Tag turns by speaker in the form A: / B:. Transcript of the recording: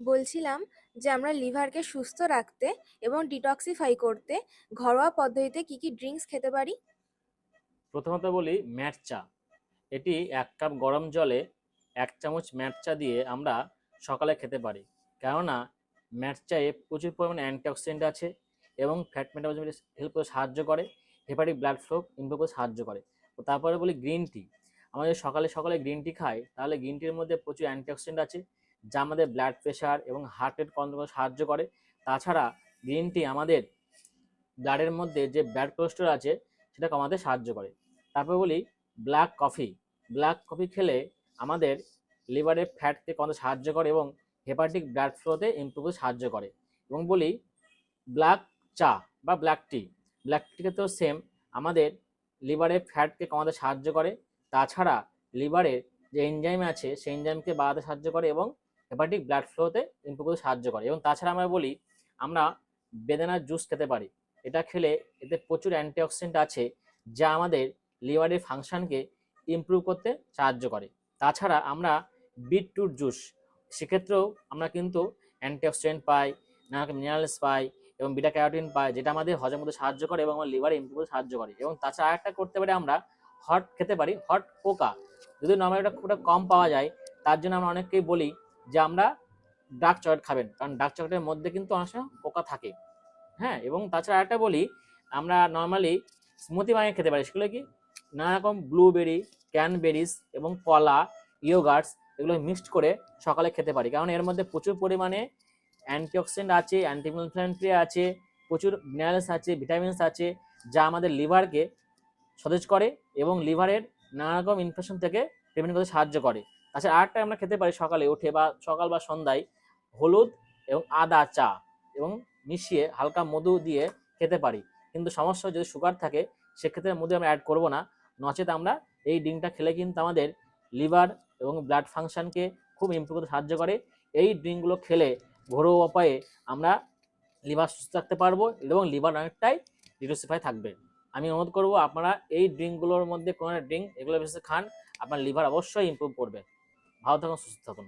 A: বলছিলাম যে আমরা লিভারকে সুস্থ রাখতে এবং ডিটক্সিফাই করতে ঘরোয়া পদ্ধতিতে কি কি ড্রিঙ্কস খেতে পারি?
B: প্রথমত বলি ম্যাট চা। এটি এক কাপ গরম জলে এক চামচ ম্যাট চা দিয়ে আমরা সকালে খেতে পারি। কেননা ম্যাট চায়ে প্রচুর পরিমাণে অ্যান্টিঅক্সিডেন্ট আছে এবং ফ্যাট মেটাবলিজমে হেল্প করতে সাহায্য করে হেপাটিক ব্লাড ফ্লো ইমপ্রুভ করতে সাহায্য করে। তারপরে বলি গ্রিন টি আমরা যদি সকালে সকালে গ্রিন টি খাই, তাহলে গ্রিন টির মধ্যে প্রচুর অ্যান্টিঅক্সিডেন্ট আছে যা আমাদের ব্লাড প্রেশার এবং হার্ট রেট কন্ট্রোল সাহায্য করে। তাছাড়া গ্রিন টি আমাদের ব্লাডের মধ্যে যে ব্লাড কোলেস্ট্রল আছে, সেটা কমাতে সাহায্য করে। তারপর বলি ব্ল্যাক কফি ব্ল্যাক কফি খেলে আমাদের লিভারের ফ্যাটকে কমাতে সাহায্য করে এবং হেপাটিক ব্লাড ফ্লোতে ইমপ্রুভ সাহায্য করে। এবং বলি ব্ল্যাক চা বা ব্ল্যাক টি ব্ল্যাক টিকে তো সেম আমাদের লিভারের ফ্যাটকে কমাতে সাহায্য করে। তাছাড়া লিভারের যে এনজাইম আছে, সেই এনজাইমকে বাড়াতে সাহায্য করে এবং হেপাটিক ব্লাড ফ্লোতে ইমপ্রুভ করতে সাহায্য করে। এবং তাছাড়া আমরা বলি, আমরা বেদানার জুস খেতে পারি। এটা খেলে এতে প্রচুর অ্যান্টিঅক্সিডেন্ট আছে, যা আমাদের লিভারের ফাংশনকে ইমপ্রুভ করতে সাহায্য করে। তাছাড়া আমরা বিটরুট জুস সেক্ষেত্রেও আমরা কিন্তু অ্যান্টিঅক্সিডেন্ট পাই, নানা মিনারেলস পাই এবং বিটা ক্যারোটিন পাই, যেটা আমাদের হজম করতে সাহায্য করে এবং আমার লিভারে ইমপ্রুভ করতে সাহায্য করে। এবং তাছাড়া আরেকটা করতে পারি আমরা হট খেতে পারি হট পোকা যদি নর্মালি ওটা খুব কম পাওয়া যায়, তার জন্য আমরা অনেককেই বলি যে আমরা ডার্ক চকলেট খাবেন। কারণ ডার্ক চকলেটের মধ্যে কিন্তু অনেক সময় পোকা থাকে। হ্যাঁ এবং তাছাড়া আরেকটা বলি, আমরা নর্মালি স্মুতি বানিয়ে খেতে পারি। সেগুলো কি? নানা রকম ব্লুবেরি ক্যানবেরিজ এবং কলা ইয়োগার্টস এগুলো মিক্সড করে সকালে খেতে পারি। কারণ এর মধ্যে প্রচুর পরিমাণে অ্যান্টিঅক্সিডেন্ট আছে অ্যান্টি ইনফ্লামেটরি আছে, প্রচুর মিনারেলস আছে ভিটামিনস আছে, যা আমাদের লিভারকে সতেজ করে এবং লিভারের নানা রকম ইনফেকশন থেকে প্রিভেন্ট করতে সাহায্য করে। তাছাড়া আরেকটা আমরা খেতে পারি সকালে উঠে বা সকাল বা সন্ধ্যায় হলুদ এবং আদা চা এবং মিশিয়ে হালকা মধু দিয়ে খেতে পারি। কিন্তু সমস্যা যদি সুগার থাকে, সেক্ষেত্রে মধু আমরা অ্যাড করব না। নচেত আমরা এই ড্রিঙ্কটা খেলে কিন্তু আমাদের লিভার এবং ব্লাড ফাংশনকে খুব ইমপ্রুভ করতে সাহায্য করে। এই ড্রিঙ্কগুলো খেলে ঘরোয়া উপায়ে আমরা লিভার সুস্থ রাখতে পারব এবং লিভার অনেকটাই ডিটোসিফাই থাকবে। আমি অনুরোধ করব, আপনারা এই ড্রিঙ্কগুলোর মধ্যে কোনো ড্রিঙ্ক এগুলো বেশি খান, আপনার লিভার অবশ্যই ইমপ্রুভ করবে। Bağdat'a susatalım.